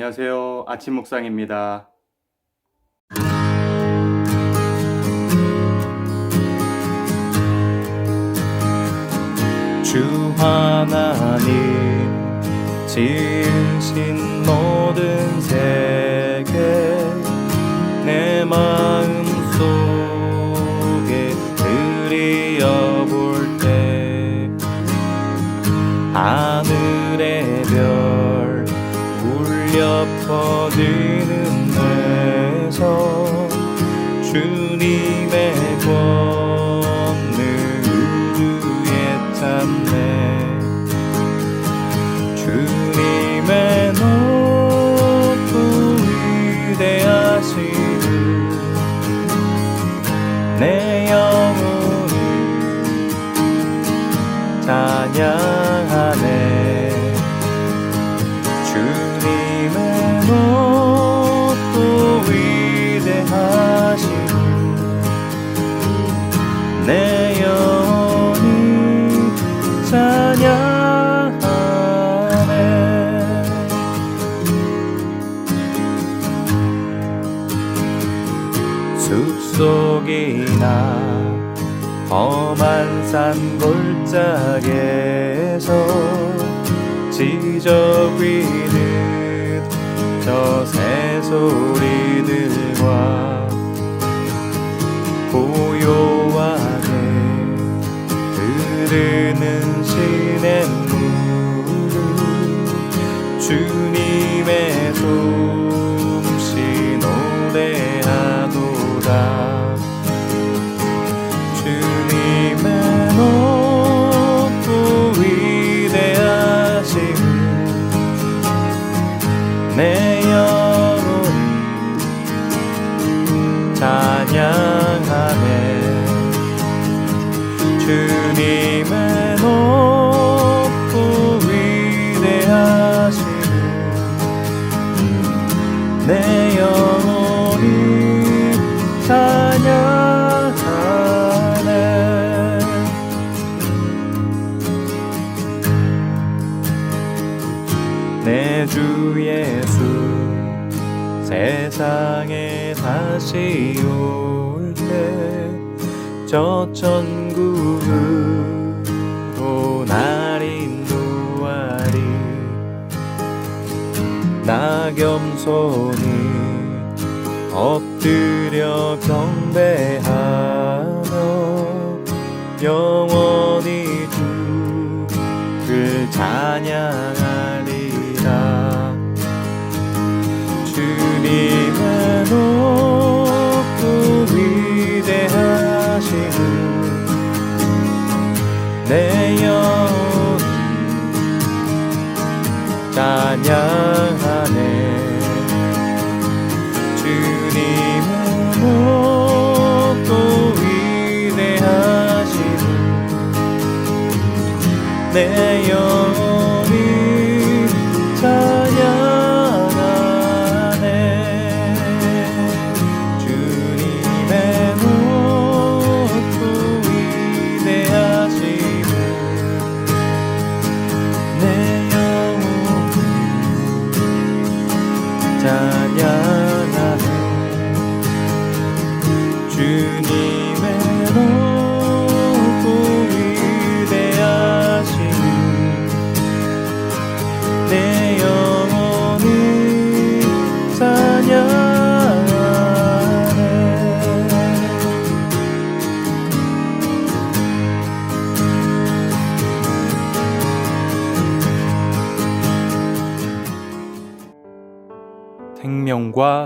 안녕하세요. 아침 묵상입니다. 주 하나님 지으신 모든 세계 내 마음 속에 들여볼 때하 퍼지는 데서 주님의 권능 우주에 찾네 주님의 높고 위대하심을 내 영혼이 찬양 숲속이나 험한 산 골짜기에서 지저귀는 저 새소리들과 고요하게 흐르는 시냇물을 주님의 솜 손히 엎드려 경배하며 영원 내영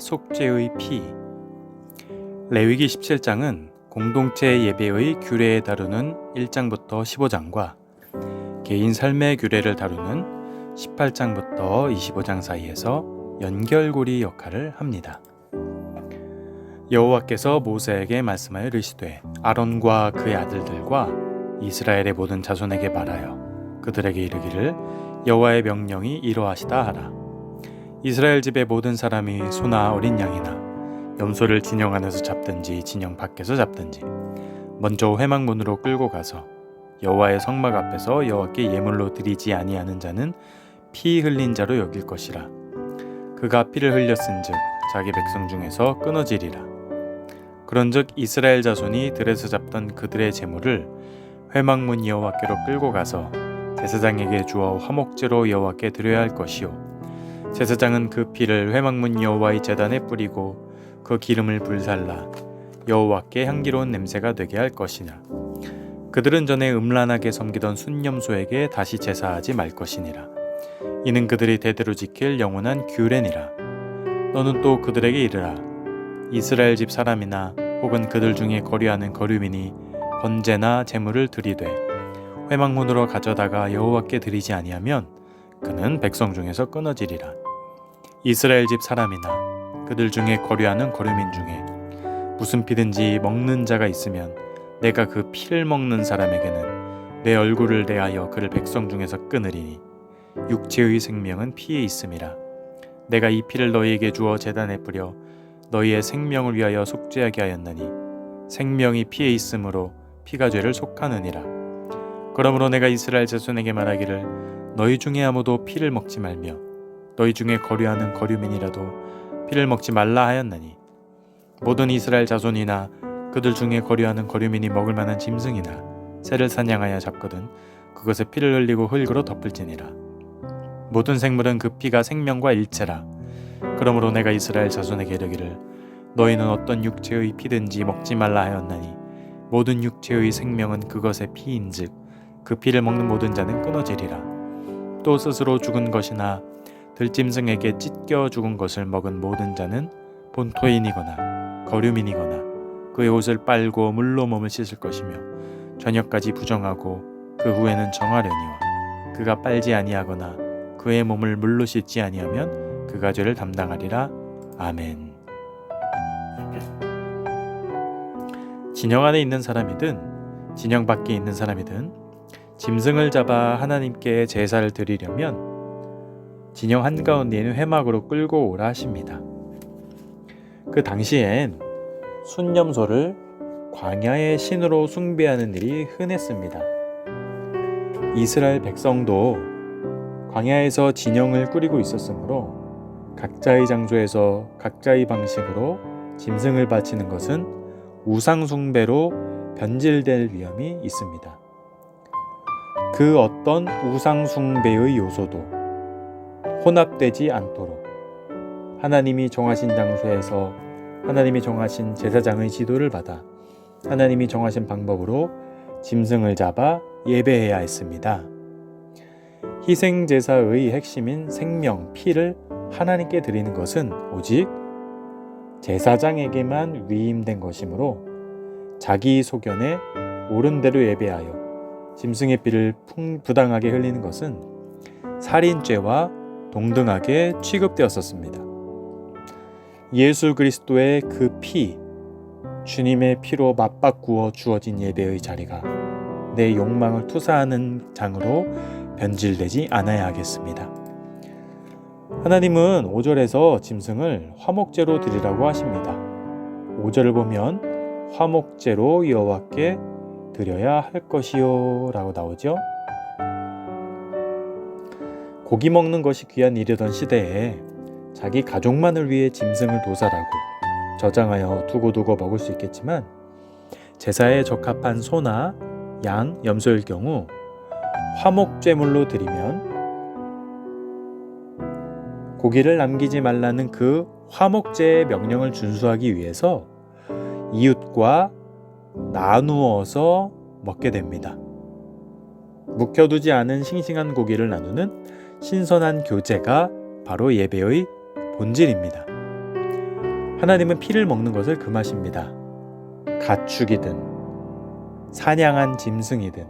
속죄의 피 레위기 17장은 공동체 예배의 규례에 다루는 1장부터 15장과 개인 삶의 규례를 다루는 18장부터 25장 사이에서 연결고리 역할을 합니다. 여호와께서 모세에게 말씀하여 이르시되 아론과 그의 아들들과 이스라엘의 모든 자손에게 말하여 그들에게 이르기를 여호와의 명령이 이러하시다 하라 이스라엘 집의 모든 사람이 소나 어린 양이나 염소를 진영 안에서 잡든지 진영 밖에서 잡든지 먼저 회막문으로 끌고 가서 여호와의 성막 앞에서 여호와께 예물로 드리지 아니하는 자는 피 흘린 자로 여길 것이라 그가 피를 흘렸은즉 자기 백성 중에서 끊어지리라. 그런즉 이스라엘 자손이 들에서 잡던 그들의 재물을 회막문 여호와께로 끌고 가서 제사장에게 주어 화목제로 여호와께 드려야 할 것이요 제사장은 그 피를 회막문 여호와의 제단에 뿌리고 그 기름을 불살라 여호와께 향기로운 냄새가 되게 할 것이냐. 그들은 전에 음란하게 섬기던 순념소에게 다시 제사하지 말 것이니라. 이는 그들이 대대로 지킬 영원한 규례니라. 너는 또 그들에게 이르라. 이스라엘 집 사람이나 혹은 그들 중에 거류하는 거류민이 번제나 제물을 드리되 회막문으로 가져다가 여호와께 드리지 아니하면 그는 백성 중에서 끊어지리라 이스라엘 집 사람이나 그들 중에 거류하는 거류민 중에 무슨 피든지 먹는 자가 있으면 내가 그 피를 먹는 사람에게는 내 얼굴을 대하여 그를 백성 중에서 끊으리니 육체의 생명은 피에 있음이라. 내가 이 피를 너희에게 주어 제단에 뿌려 너희의 생명을 위하여 속죄하게 하였나니 생명이 피에 있으므로 피가 죄를 속하느니라. 그러므로 내가 이스라엘 자손에게 말하기를 너희 중에 아무도 피를 먹지 말며 너희 중에 거류하는 거류민이라도 피를 먹지 말라 하였나니 모든 이스라엘 자손이나 그들 중에 거류하는 거류민이 먹을 만한 짐승이나 새를 사냥하여 잡거든 그것에 피를 흘리고 흙으로 덮을지니라. 모든 생물은 그 피가 생명과 일체라. 그러므로 내가 이스라엘 자손에게 이르기를 너희는 어떤 육체의 피든지 먹지 말라 하였나니 모든 육체의 생명은 그것의 피인즉 그 피를 먹는 모든 자는 끊어지리라. 또 스스로 죽은 것이나 들짐승에게 찢겨 죽은 것을 먹은 모든 자는 본토인이거나 거류민이거나 그의 옷을 빨고 물로 몸을 씻을 것이며 저녁까지 부정하고 그 후에는 정하려니와 그가 빨지 아니하거나 그의 몸을 물로 씻지 아니하면 그가 죄를 담당하리라 아멘. 진영 안에 있는 사람이든 진영 밖에 있는 사람이든 짐승을 잡아 하나님께 제사를 드리려면 진영 한가운데 있는 회막으로 끌고 오라 하십니다. 그 당시엔 순념소를 광야의 신으로 숭배하는 일이 흔했습니다. 이스라엘 백성도 광야에서 진영을 꾸리고 있었으므로 각자의 장소에서 각자의 방식으로 짐승을 바치는 것은 우상 숭배로 변질될 위험이 있습니다. 그 어떤 우상 숭배의 요소도 혼합되지 않도록 하나님이 정하신 장소에서 하나님이 정하신 제사장의 지도를 받아 하나님이 정하신 방법으로 짐승을 잡아 예배해야 했습니다. 희생 제사의 핵심인 생명, 피를 하나님께 드리는 것은 오직 제사장에게만 위임된 것이므로 자기 소견에 옳은 대로 예배하여 짐승의 피를 풍 부당하게 흘리는 것은 살인죄와 동등하게 취급되었었습니다. 예수 그리스도의 그 피, 주님의 피로 맞바꾸어 주어진 예배의 자리가 내 욕망을 투사하는 장으로 변질되지 않아야 하겠습니다. 하나님은 5절에서 짐승을 화목제로 드리라고 하십니다. 5절을 보면 화목제로 여호와께 드려야 할 것이요 라고 나오죠. 고기 먹는 것이 귀한 일이던 시대에 자기 가족만을 위해 짐승을 도살하고 저장하여 두고두고 먹을 수 있겠지만 제사에 적합한 소나 양, 염소일 경우 화목제물로 드리면 고기를 남기지 말라는 그 화목제의 명령을 준수하기 위해서 이웃과 나누어서 먹게 됩니다. 묵혀두지 않은 싱싱한 고기를 나누는 신선한 교제가 바로 예배의 본질입니다. 하나님은 피를 먹는 것을 금하십니다. 가축이든 사냥한 짐승이든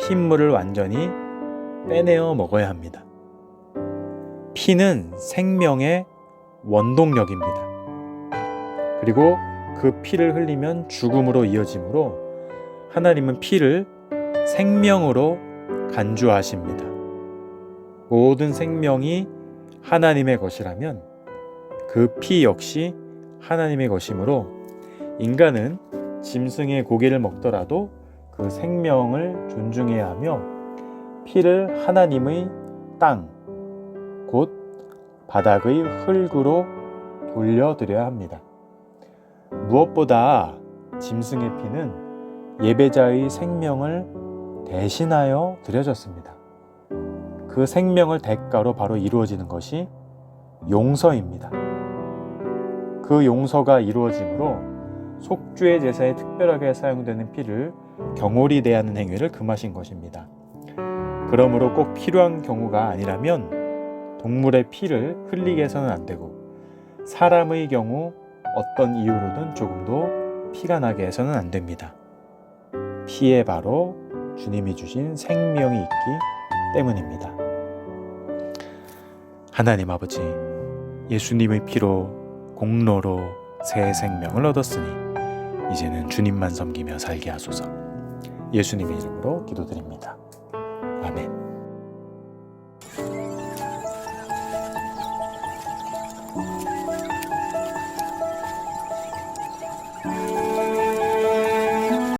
핏물을 완전히 빼내어 먹어야 합니다. 피는 생명의 원동력입니다. 그리고 그 피를 흘리면 죽음으로 이어지므로 하나님은 피를 생명으로 간주하십니다. 모든 생명이 하나님의 것이라면 그 피 역시 하나님의 것이므로 인간은 짐승의 고기를 먹더라도 그 생명을 존중해야 하며 피를 하나님의 땅, 곧 바닥의 흙으로 돌려드려야 합니다. 무엇보다 짐승의 피는 예배자의 생명을 대신하여 드려졌습니다. 그 생명을 대가로 바로 이루어지는 것이 용서입니다. 그 용서가 이루어짐으로 속주의 제사에 특별하게 사용되는 피를 경홀히 대하는 행위를 금하신 것입니다. 그러므로 꼭 필요한 경우가 아니라면 동물의 피를 흘리게 해서는 안 되고 사람의 경우 어떤 이유로든 조금도 피가 나게 해서는 안 됩니다. 피에 바로 주님이 주신 생명이 있기 때문입니다. 하나님 아버지, 예수님의 피로 공로로 새 생명을 얻었으니 이제는 주님만 섬기며 살게 하소서. 예수님의 이름으로 기도드립니다.